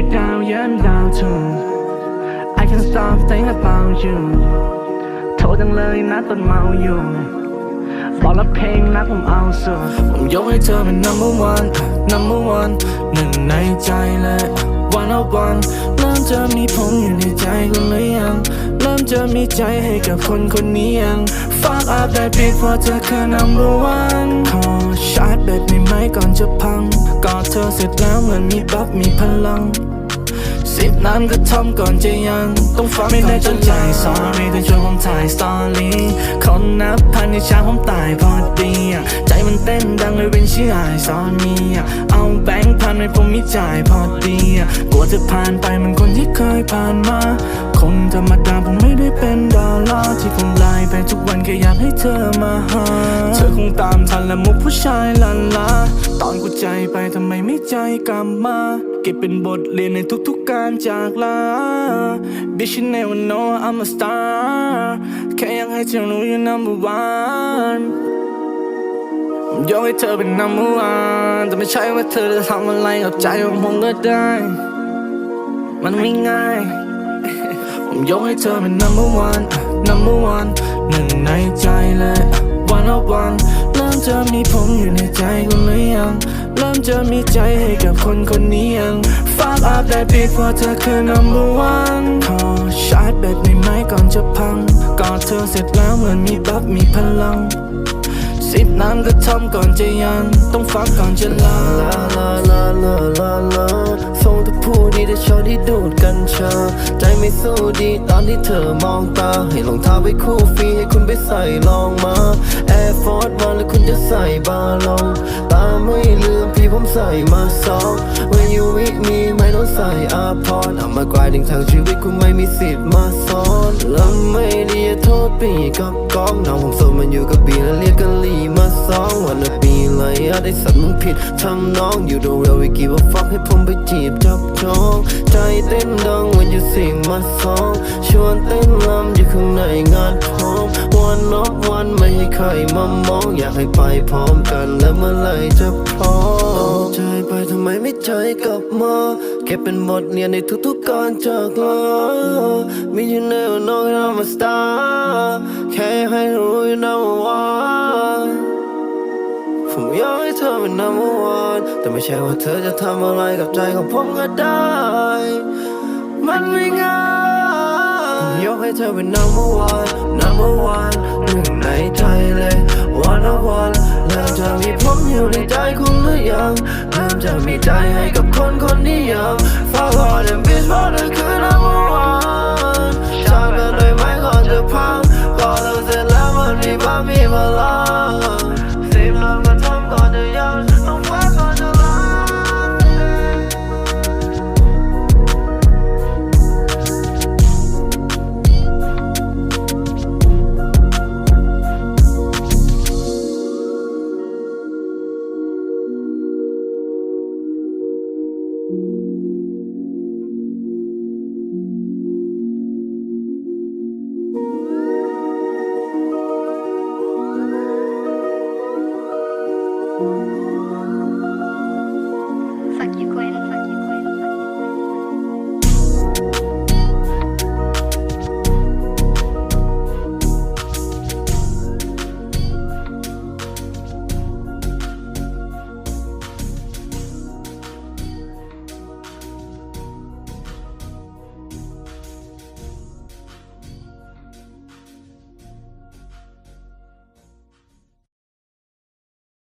and down too I can't stop thinking about you โทษจังเลยนะตอนเมาอยู่บอกรับเพลงนะผมเอาสุดผมยกให้เธอเป็น number one number one หนึ่งในใจเลย one of one เริ่มจะมีผมอยู่ในใจคุณหรือยัง เริ่มจะมีใจให้กับคนคนนี้ยัง fuck up ได้ปิดเพราะเธอคือ number one ขอชา ร์จแบตได้ไหมก่อนจะพังกอดเธอเสร็จแล้วเหมือนมีบัฟมีพลังสิบน้ำก็ทำก่อนจะยัง ต้องฟังไม่ได้จนใจ sorry ต้องช่วยผมถ่ายสตอรี่คนนับพันในเช้าผมตายพอดีใจมันเต้นดังเลยเป็นชื่อไอซอนมีอะเอาแบงค์พันให้ผมมีจ่ายพอดีกลัวจะผ่านไปเหมันคนที่เคยผ่านมา คนธรรมดาผมไม่ได้เป็นดาราที่ผมไลน์ไปทุกวันแค่อยากให้เธอมาหา เธอคงตาม ทันและมุกผู้ชายลันลา ตอนกูใจไปทำไมไม่ใจกลับมา เก็บเป็นบทเรียนในทุกๆการจากลา Bitch you never know I'm a star แค่อยากให้เธอรู้ you number one ผมยกให้เธอเป็น number one แต่ไม่ใช่ว่าเธอจะทำอะไรกับใจของผมก็ได้ มันไม่ง่าย ผมยกให้เธอเป็น number one number one หนึ่งในใจเลย one of one ริ่มจะมีผมอยู่ในใจคุณหรือยัง เริ่มจะมีใจให้กับคนคนนี้ยัง fuck up ได้ปิดเพราะเธอคือ number one ขอชาร์จแบตได้ไหมก่อนจะพังกอดเธอเสร็จแล้วเหมือนมีบัฟมีพลังสิบน้ำก็ทำก่อนจะยัง ต้องฟักก่อนจะลาลาลาลาลาลาลาส่งแต่พูดดีแต่ชอบที่ดู ดกัญชาใจไม่สู้ดีตอนที่เธอมองตา ให้รองเท้าไปคู่ฟรีให้คุณไปใส่ลองมา Air Force มาแล้วคุณจะใส่บาลอง ตาไม่ลืมพี่ผมใส่มาสอง When you with me ไม่ต้องใส่อาพรเอามากลายถึงทางชีวิตคุณไม่มีสิทธิ์มาซ้อนแล้วไม่ดีโทษปีกับกองน้องผมโสดมันอยู่กับบีแล้วเรียกกันลีมาสองวันละปี เลยอะได้สัตว์มึงผิดทำน้องอยู่ดูเรียววิกีว่าฟักให้ผมไปจีบจับจองใจเต้นดังวันอยู่สิ่งมาสองชวนเต้นรำอยู่ข้างในงานพร้อมวันนอกวันไม่ให้ใครมามอง อยากให้ไปพร้อมกันแล้วเมื่อไหรจะพร้อมใจไปทำไมไม่ใจกลับมาเก็บเป็นบทเรียนในทุกๆการจากลา มีอยู่ในวันน้องให้เรามาสตาร์แค่ให้รู้อยู่นะว่าากให้เธอเป็น number แต่ไม่ใช่ว่าเธอจะทำอะไรกับใจของผมก็ได้ มันไม่ง่ายยกให้เธอเป็น number one วันหนึ่งในใจเลยวัน on one เริ่มจะมีผมอยู่ในใจคุณหรือยังเริ่มจะมีใจให้กับคนคนนี้ยัง Fuck all them bitch เพราะเธอคือ number one ชอบแบบเลยไหมก่อนจะพังพอเราเสร็จแล้วมันมีบ้ามีมาลา